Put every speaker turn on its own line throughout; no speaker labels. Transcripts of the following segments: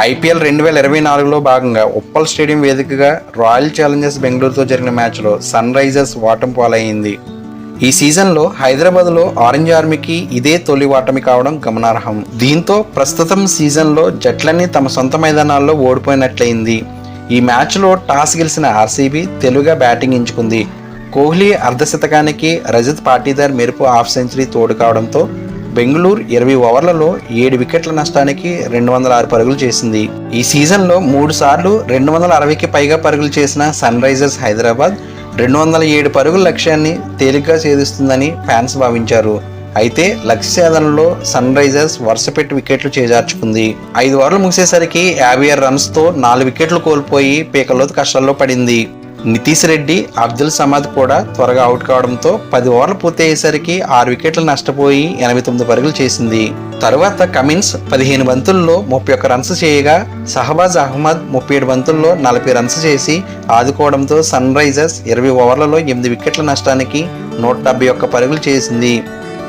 IPL రెండు వేల ఇరవై నాలుగులో భాగంగా ఉప్పల్ స్టేడియం వేదికగా రాయల్ ఛాలెంజర్స్ బెంగళూరుతో జరిగిన మ్యాచ్లో సన్ రైజర్స్ వాటం పాలైంది ఈ సీజన్లో హైదరాబాద్లో ఆరెంజ్ ఆర్మీకి ఇదే తొలి వాటమి కావడం గమనార్హం. దీంతో ప్రస్తుతం సీజన్లో జట్లన్నీ తమ సొంత మైదానాల్లో ఓడిపోయినట్లయింది. ఈ మ్యాచ్లో టాస్ గెలిచిన ఆర్సీబీ తెలుగుగా బ్యాటింగ్ ఎంచుకుంది. కోహ్లీ అర్ధశతకానికి రజత్ పాటీదార్ మెరుపు హాఫ్ సెంచరీ తోడు కావడంతో బెంగళూరు ఇరవై ఓవర్లలో ఏడు వికెట్ల నష్టానికి రెండు వందల ఆరు పరుగులు చేసింది. ఈ సీజన్లో మూడు సార్లు రెండు వందల అరవైకి పైగా పరుగులు చేసిన సన్ రైజర్స్ హైదరాబాద్ రెండు వందల ఏడు పరుగుల లక్ష్యాన్ని తేలిగ్గా ఛేదిస్తుందని ఫ్యాన్స్ భావించారు. అయితే లక్ష్య సాధనలో సన్ రైజర్స్ వరుసపెట్టి వికెట్లు చేజార్చుకుంది. ఐదు ఓవర్లు ముగిసేసరికి యాభై ఆరు రన్స్తో నాలుగు వికెట్లు కోల్పోయి పీకలోతు కష్టాల్లో పడింది. నితీష్ రెడ్డి అబ్దుల్ సమాద్ కూడా త్వరగా అవుట్ కావడంతో పది ఓవర్లు పూర్తయ్యేసరికి ఆరు వికెట్లు నష్టపోయి ఎనభై తొమ్మిది పరుగులు చేసింది. తరువాత కమిన్స్ పదిహేను బంతుల్లో ముప్పై ఒక్క రన్స్ చేయగా షహబాజ్ అహ్మద్ ముప్పై ఏడు బంతుల్లో నలభై రన్స్ చేసి ఆదుకోవడంతో సన్ రైజర్స్ ఇరవై ఓవర్లలో ఎనిమిది వికెట్ల నష్టానికి నూట డెబ్బై ఒక్క పరుగులు చేసింది.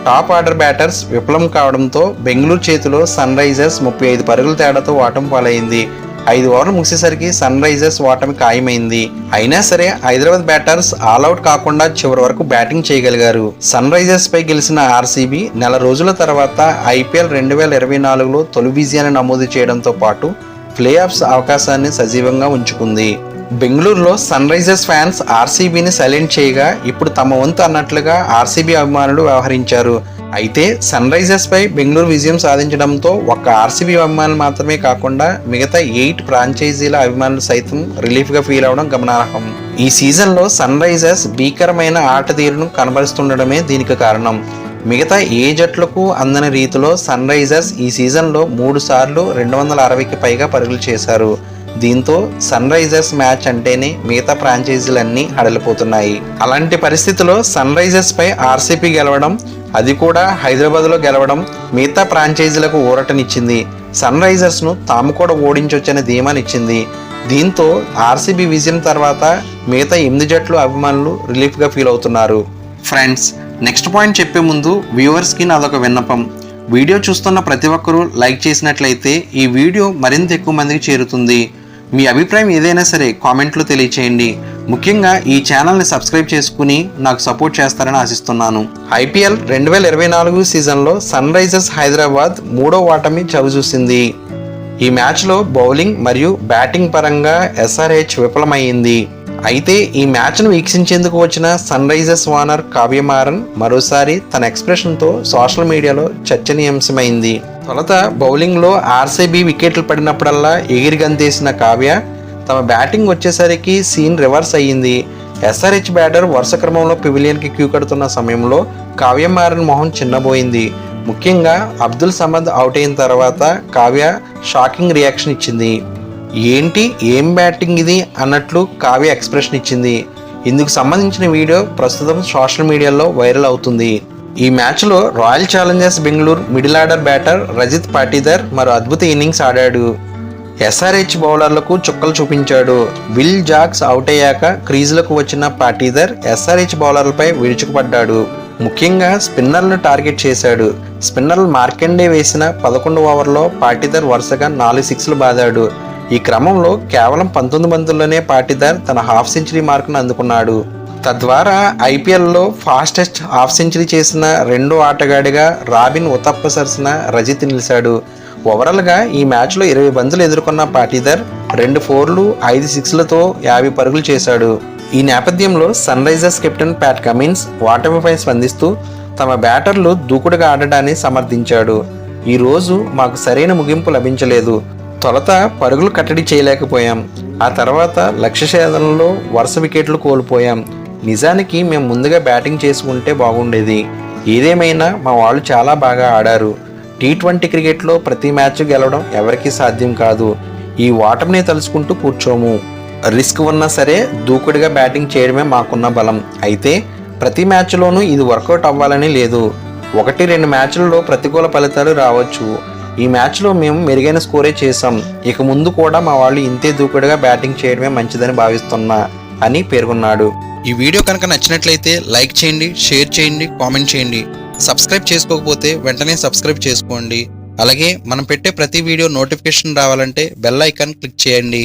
టాప్ ఆర్డర్ బ్యాటర్స్ విఫలం కావడంతో బెంగళూరు చేతిలో సన్ రైజర్స్ ముప్పై ఐదు పరుగుల తేడాతో ఓటమి పాలైంది. ఐదు ఓవర్లు ముగిసేసరికి సన్ రైజర్స్ ఓటమి ఖాయమైంది. అయినా సరే హైదరాబాద్ బ్యాటర్స్ ఆల్అౌట్ కాకుండా చివరి వరకు బ్యాటింగ్ చేయగలిగారు. సన్ రైజర్స్ పై గెలిచిన ఆర్సీబీ నెల రోజుల తర్వాత ఐపీఎల్ రెండు వేల ఇరవై నాలుగులో తొలి విజయాన్ని నమోదు చేయడంతో పాటు ప్లే ఆఫ్స్ అవకాశాన్ని సజీవంగా ఉంచుకుంది. బెంగళూరులో సన్ రైజర్స్ ఫ్యాన్స్ ఆర్సీబీని సైలెంట్ చేయగా ఇప్పుడు తమ వంతు అన్నట్లుగా ఆర్సీబీ అభిమానులు వ్యవహరించారు. అయితే సన్ రైజర్స్ పై బెంగళూరు విజయం సాధించడంతో ఒక్క ఆర్సీబీ అభిమానులు మాత్రమే కాకుండా మిగతా ఎయిట్ ఫ్రాంచైజీల అభిమానులు సైతం రిలీఫ్గా ఫీల్ అవడం గమనార్హం. ఈ సీజన్లో సన్ రైజర్స్ భీకరమైన ఆట తీరును కనబరుస్తుండడమే దీనికి కారణం. మిగతా ఏ జట్లకు అందని రీతిలో సన్ రైజర్స్ ఈ సీజన్లో మూడు సార్లు రెండు వందల అరవైకి పైగా పరుగులు చేశారు. దీంతో సన్ రైజర్స్ మ్యాచ్ అంటేనే మిగతా ఫ్రాంచైజీలన్నీ హడలిపోతున్నాయి. అలాంటి పరిస్థితిలో సన్ రైజర్స్ పై ఆర్సీపీ గెలవడం అది కూడా హైదరాబాద్లో గెలవడం మిగతా ఫ్రాంచైజీలకు ఊరటనిచ్చింది. సన్ రైజర్స్ను తాము కూడా ఓడించొచ్చనే ధీమానిచ్చింది. దీంతో ఆర్సీబీ విజయం తర్వాత మిగతా ఎనిమిది జట్లు అభిమానులు రిలీఫ్గా ఫీల్ అవుతున్నారు. ఫ్రెండ్స్ నెక్స్ట్ పాయింట్ చెప్పే ముందు వ్యూవర్స్కి నాదొక విన్నపం. వీడియో చూస్తున్న ప్రతి ఒక్కరూ లైక్ చేసినట్లయితే ఈ వీడియో మరింత ఎక్కువ మందికి చేరుతుంది. మీ అభిప్రాయం ఏదైనా సరే కామెంట్లో తెలియచేయండి. ముఖ్యంగా ఈ ఛానల్ని సబ్స్క్రైబ్ చేసుకుని నాకు సపోర్ట్ చేస్తారని ఆశిస్తున్నాను. ఐపీఎల్ రెండు వేల ఇరవై నాలుగు సీజన్లో సన్ రైజర్స్ హైదరాబాద్ మూడో ఓటమి చవిచూసింది. ఈ మ్యాచ్లో బౌలింగ్ మరియు బ్యాటింగ్ పరంగా ఎస్ఆర్హెచ్ విఫలమైంది. అయితే ఈ మ్యాచ్ను వీక్షించేందుకు వచ్చిన సన్ రైజర్స్ వానర్ కావ్యమారన్ మరోసారి తన ఎక్స్ప్రెషన్తో సోషల్ మీడియాలో చర్చనీయాంశమైంది. తొలత బౌలింగ్లో ఆర్సీబీ వికెట్లు పడినప్పుడల్లా ఎగిరి గంతేసిన కావ్య తమ బ్యాటింగ్ వచ్చేసరికి సీన్ రివర్స్ అయ్యింది. ఎస్ఆర్హెచ్ బ్యాటర్ వరుస క్రమంలో పివిలియన్కి క్యూ కడుతున్న సమయంలో కావ్యమారన్ మొహం చిన్నబోయింది. ముఖ్యంగా అబ్దుల్ సమద్ అవుట్ అయిన తర్వాత కావ్య షాకింగ్ రియాక్షన్ ఇచ్చింది. ఏంటి? ఏం బ్యాటింగ్ ఇది? అన్నట్లు కావ్య ఎక్స్ప్రెషన్ ఇచ్చింది. ఇందుకు సంబంధించిన వీడియో ప్రస్తుతం సోషల్ మీడియాలో వైరల్ అవుతుంది. ఈ మ్యాచ్లో Royal Challengers Bengaluru middle order batter Rajat Patidar మరో అద్భుత ఇన్నింగ్స్ ఆడాడు. ఎస్ఆర్హెచ్ బౌలర్లకు చుక్కలు చూపించాడు. విల్ జాక్స్ అవుట్ అయ్యాక క్రీజులకు వచ్చిన పాటీదర్ ఎస్ఆర్హెచ్ బౌలర్లపై విరుచుకుపడ్డాడు. ముఖ్యంగా స్పిన్నర్లను టార్గెట్ చేశాడు. స్పిన్నర్లు మార్కెండే వేసిన పదకొండు ఓవర్లో పాటీదర్ వరుసగా నాలుగు సిక్స్లు బాదాడు. ఈ క్రమంలో కేవలం పంతొమ్మిది మందుల్లోనే పాటీదార్ తన హాఫ్ సెంచరీ మార్కును అందుకున్నాడు. తద్వారా ఐపీఎల్లో ఫాస్టెస్ట్ హాఫ్ సెంచరీ చేసిన రెండో ఆటగాడిగా రాబిన్ ఉతప్ప సరసన రజిత్ నిలిచాడు. ఓవరాల్గా ఈ మ్యాచ్లో ఇరవై బంతులు ఎదుర్కొన్న పాటీదర్ రెండు ఫోర్లు ఐదు సిక్స్లతో యాభై పరుగులు చేశాడు. ఈ నేపథ్యంలో Sunrisers captain Pat Cummins ఓటమిపై స్పందిస్తూ తమ బ్యాటర్లు దూకుడుగా ఆడడాన్ని సమర్థించాడు. ఈ రోజు మాకు సరైన ముగింపు లభించలేదు. తొలత పరుగులు కట్టడి చేయలేకపోయాం. ఆ తర్వాత లక్ష్య ఛేదనలో వరుస వికెట్లు కోల్పోయాం. నిజానికి మేము ముందుగా బ్యాటింగ్ చేసుకుంటే బాగుండేది. ఏదేమైనా మా వాళ్ళు చాలా బాగా ఆడారు. టీ ట్వంటీ క్రికెట్లో ప్రతి మ్యాచ్ గెలవడం ఎవరికీ సాధ్యం కాదు. ఈ ఓటమిని తలుచుకుంటూ కూర్చోము. రిస్క్ ఉన్నా సరే దూకుడుగా బ్యాటింగ్ చేయడమే మాకున్న బలం. అయితే ప్రతి మ్యాచ్లోనూ ఇది వర్కౌట్ అవ్వాలని లేదు. ఒకటి రెండు మ్యాచ్లలో ప్రతికూల ఫలితాలు రావచ్చు. ఈ మ్యాచ్లో మేము మెరుగైన స్కోరే చేశాం. ఇక ముందు కూడా మా వాళ్ళు ఇంతే దూకుడుగా బ్యాటింగ్ చేయడమే మంచిదని భావిస్తున్నా అని పేర్కొన్నాడు. ఈ వీడియో కనుక నచ్చినట్లయితే లైక్ చేయండి షేర్ చేయండి కామెంట్ చేయండి. సబ్స్క్రైబ్ చేసుకోకపోతే వెంటనే సబ్స్క్రైబ్ చేసుకోండి. అలాగే మనం పెట్టే ప్రతి వీడియో నోటిఫికేషన్ రావాలంటే బెల్ ఐకాన్ క్లిక్ చేయండి.